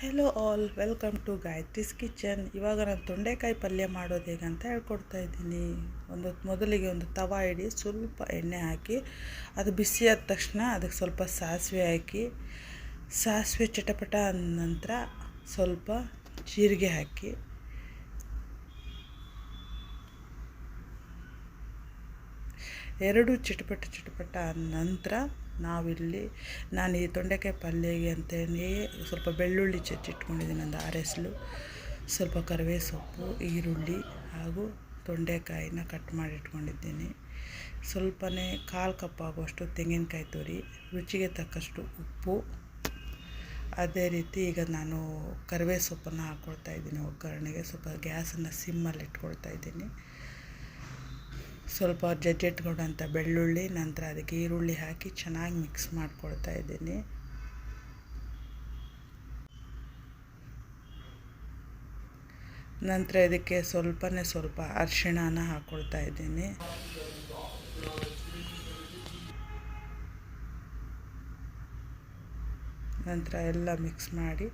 Hello all welcome to Gayatri's kitchen ಇವಾಗ ನಾನು ತೊಂಡೆಕಾಯಿ ಪಲ್ಯ ಮಾಡೋದು ಹೇಗಂತ ಹೇಳ್ಕೊಡ್ತಾ ಇದ್ದೀನಿ. ಒಂದು ಮೊದಲಿಗೆ ಒಂದು ತವ ಇಡಿ, ಸ್ವಲ್ಪ ಎಣ್ಣೆ ಹಾಕಿ, ಅದು ಬಿಸಿ ಆದ ತಕ್ಷಣ ಅದಕ್ಕೆ ಸ್ವಲ್ಪ ಸಾಸಿವೆ ಹಾಕಿ, ಸಾಸಿವೆ ಚಟಪಟ ಅಂದ ನಂತರ ಸ್ವಲ್ಪ ಜೀರಿಗೆ ಹಾಕಿ, ಎರಡು ಚಟಪಟ ಚಟಪಟ ಅಂದ ನಂತರ ನಾವಿಲ್ಲಿ, ನಾನು ಈ ತೊಂಡೆಕಾಯಿ ಪಲ್ಯಗೆ ಅಂತಲೇ ಸ್ವಲ್ಪ ಬೆಳ್ಳುಳ್ಳಿ ಚಚ್ಚಿಟ್ಕೊಂಡಿದ್ದೀನಿ ಒಂದು ಆರೆಸಲು ಸ್ವಲ್ಪ ಕರಿವೇ ಸೊಪ್ಪು ಈರುಳ್ಳಿ ಹಾಗೂ ತೊಂಡೆಕಾಯಿನ ಕಟ್ ಮಾಡಿ ಇಟ್ಕೊಂಡಿದ್ದೀನಿ. ಸ್ವಲ್ಪನೇ ಕಾಲು ಕಪ್ ಆಗುವಷ್ಟು ತೆಂಗಿನಕಾಯಿ ತುರಿ, ರುಚಿಗೆ ತಕ್ಕಷ್ಟು ಉಪ್ಪು. ಅದೇ ರೀತಿ ಈಗ ನಾನು ಕರಿವೇ ಸೊಪ್ಪನ್ನು ಹಾಕ್ಕೊಳ್ತಾ ಇದ್ದೀನಿ ಒಗ್ಗರಣೆಗೆ, ಸ್ವಲ್ಪ ಗ್ಯಾಸನ್ನು ಸಿಮ್ಮಲ್ಲಿ ಇಟ್ಕೊಳ್ತಾ ಇದ್ದೀನಿ. ಸ್ವಲ್ಪ ಜಜ್ಜಿಟ್ಕೊಂಡಂಥ ಬೆಳ್ಳುಳ್ಳಿ, ನಂತರ ಅದಕ್ಕೆ ಈರುಳ್ಳಿ ಹಾಕಿ ಚೆನ್ನಾಗಿ ಮಿಕ್ಸ್ ಮಾಡ್ಕೊಳ್ತಾ ಇದ್ದೀನಿ. ನಂತರ ಇದಕ್ಕೆ ಸ್ವಲ್ಪನೇ ಸ್ವಲ್ಪ ಅರಿಶಿಣನ ಹಾಕ್ಕೊಳ್ತಾ ಇದ್ದೀನಿ. ನಂತರ ಎಲ್ಲ ಮಿಕ್ಸ್ ಮಾಡಿ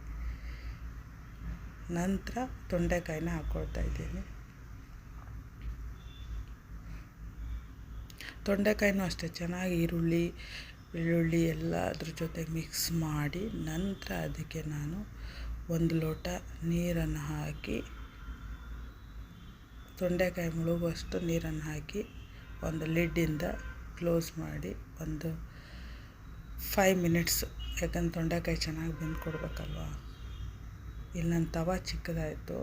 ನಂತರ ತೊಂಡೆಕಾಯಿನ ಹಾಕ್ಕೊಳ್ತಾ ಇದ್ದೀನಿ. ತೊಂಡೆಕಾಯಿನೂ ಅಷ್ಟೇ, ಚೆನ್ನಾಗಿ ಈರುಳ್ಳಿ, ಬೆಳ್ಳುಳ್ಳಿ ಎಲ್ಲ ಅದ್ರ ಜೊತೆ ಮಿಕ್ಸ್ ಮಾಡಿ ನಂತರ ಅದಕ್ಕೆ ನಾನು ಒಂದು ಲೋಟ ನೀರನ್ನು ಹಾಕಿ, ತೊಂಡೆಕಾಯಿ ಮುಳುಗುವಷ್ಟು ನೀರನ್ನು ಹಾಕಿ ಒಂದು ಲಿಡ್ಡಿಂದ ಕ್ಲೋಸ್ ಮಾಡಿ ಒಂದು ಫೈವ್ ಮಿನಿಟ್ಸ್ ಯಾಕಂದ್ರೆ ತೊಂಡೆಕಾಯಿ ಚೆನ್ನಾಗಿ ಬೆಂದು ಕೊಡಬೇಕಲ್ವ? ಇಲ್ಲಿ ನನ್ನ ತವ ಚಿಕ್ಕದಾಯಿತು,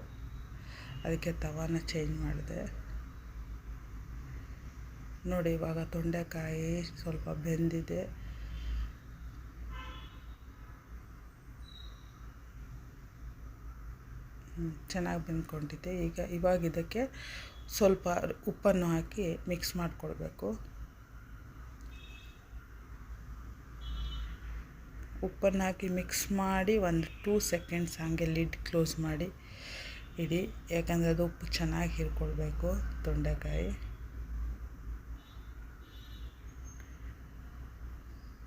ಅದಕ್ಕೆ ತವಾನ ಚೇಂಜ್ ಮಾಡಿದೆ. ನೋಡಿ, ಇವಾಗ ತೊಂಡೆಕಾಯಿ ಸ್ವಲ್ಪ ಬೆಂದಿದೆ. ಚೆನ್ನಾಗಿ ಬೆಂದ್ಕೊಂಡಿದೆ. ಈಗ ಇವಾಗ ಇದಕ್ಕೆ ಸ್ವಲ್ಪ ಉಪ್ಪನ್ನು ಹಾಕಿ ಮಿಕ್ಸ್ ಮಾಡಿಕೊಳ್ಬೇಕು. ಉಪ್ಪನ್ನು ಹಾಕಿ ಮಿಕ್ಸ್ ಮಾಡಿ ಒಂದು ಟೂ ಸೆಕೆಂಡ್ಸ್ ಹಾಗೆ ಲಿಡ್ ಕ್ಲೋಸ್ ಮಾಡಿ ಇಡಿ. ಯಾಕಂದರೆ ಅದು ಉಪ್ಪು ಚೆನ್ನಾಗಿ ಹೀರ್ಕೊಳ್ಬೇಕು ತೊಂಡೆಕಾಯಿ.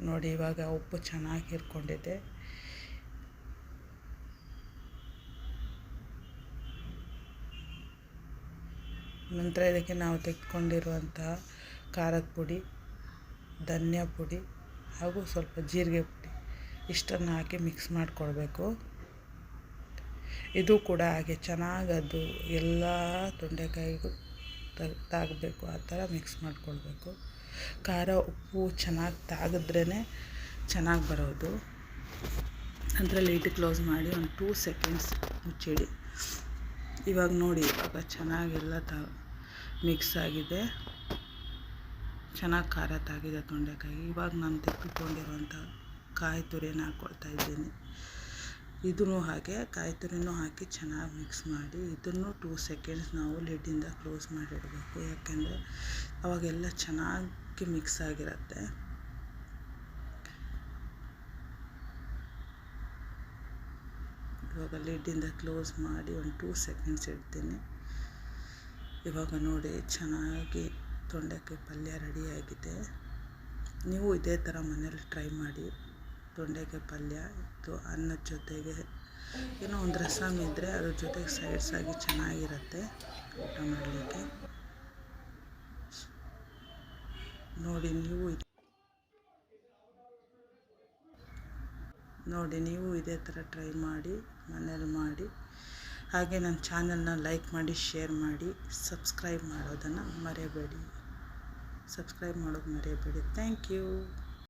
ನೋಡಿ, ಇವಾಗ ಉಪ್ಪು ಚೆನ್ನಾಗಿ ಹೀರ್ಕೊಂಡಿದೆ. ನಂತರ ಇದಕ್ಕೆ ನಾವು ತೆಗೆದುಕೊಂಡಿರುವಂತಹ ಖಾರದ ಪುಡಿ, ಧನಿಯಾ ಪುಡಿ ಹಾಗೂ ಸ್ವಲ್ಪ ಜೀರಿಗೆ ಪುಡಿ. ಇಷ್ಟನ್ನು ಹಾಕಿ ಮಿಕ್ಸ್ ಮಾಡಿಕೊಳ್ಬೇಕು. ಇದು ಕೂಡ ಹಾಗೆ ಚೆನ್ನಾಗದು ಎಲ್ಲ ತೊಂಡೆಕಾಯಿಗೂ ತಾಗಬೇಕು, ಆ ಥರ ಮಿಕ್ಸ್ ಮಾಡಿಕೊಳ್ಬೇಕು. ಖಾರ, ಉಪ್ಪು ಚೆನ್ನಾಗಿ ತಾಗಿದ್ರೇ ಚೆನ್ನಾಗಿ ಬರೋದು. ನಂತರ ಲೈಟ್ ಕ್ಲೋಸ್ ಮಾಡಿ ಒಂದು ಟೂ ಸೆಕೆಂಡ್ಸ್ ಮುಚ್ಚಿಡಿ. ಇವಾಗ ನೋಡಿ ಇವಾಗ ಚೆನ್ನಾಗೆಲ್ಲ ತ ಮಿಕ್ಸ್ ಆಗಿದೆ. ಚೆನ್ನಾಗಿ ಖಾರ ತಾಗಿದೆ ತೊಂಡೆಕಾಯಿ. ಇವಾಗ ನಾನು ತೆಗೆದುಕೊಂಡಿರುವಂಥ ಕಾಯಿ ತುರಿನ ಹಾಕ್ಕೊಳ್ತಾ ಇದ್ದೀನಿ. ಇದೂ ಹಾಗೆ ಕಾಯಿ ತುರಿನೂ ಹಾಕಿ ಚೆನ್ನಾಗಿ ಮಿಕ್ಸ್ ಮಾಡಿ, ಇದನ್ನು ಟೂ ಸೆಕೆಂಡ್ಸ್ ನಾವು ಲಿಡ್ಡಿಂದ ಕ್ಲೋಸ್ ಮಾಡಿಡಬೇಕು. ಯಾಕೆಂದರೆ ಅವಾಗೆಲ್ಲ ಚೆನ್ನಾಗಿ ಮಿಕ್ಸ್ ಆಗಿರುತ್ತೆ. ಇವಾಗ ಲಿಡ್ಡಿಂದ ಕ್ಲೋಸ್ ಮಾಡಿ ಒಂದು ಟೂ ಸೆಕೆಂಡ್ಸ್ ಇಡ್ತೀನಿ. ಇವಾಗ ನೋಡಿ ಚೆನ್ನಾಗಿ ತೊಂಡೆಕಾಯಿ ಪಲ್ಯ ರೆಡಿಯಾಗಿದೆ ನೀವು ಇದೇ ಥರ ಮನೇಲಿ ಟ್ರೈ ಮಾಡಿ. ತೊಂಡೆಕಾಯಿ ಪಲ್ಯ ಇತ್ತು ಅನ್ನದ ಜೊತೆಗೆ ಏನೋ ಒಂದು ರಸಮ್ ಇದ್ದರೆ ಅದ್ರ ಜೊತೆಗೆ ಸೈಡ್ಸ್ ಆಗಿ ಚೆನ್ನಾಗಿರುತ್ತೆ ಊಟ ಮಾಡಲಿಕ್ಕೆ. ನೋಡಿ ನೀವು ನೋಡಿ ನೀವು ಇದೇ ಥರ ಟ್ರೈ ಮಾಡಿ, ಮನೇಲಿ ಮಾಡಿ, ಹಾಗೆ ನನ್ನ ಚಾನಲ್ನ ಲೈಕ್ ಮಾಡಿ ಶೇರ್ ಮಾಡಿ ಸಬ್ಸ್ಕ್ರೈಬ್ ಮಾಡೋದನ್ನು ಮರೆಯಬೇಡಿ ಸಬ್ಸ್ಕ್ರೈಬ್ ಮಾಡೋದು ಮರೆಯಬೇಡಿ ಥ್ಯಾಂಕ್ ಯು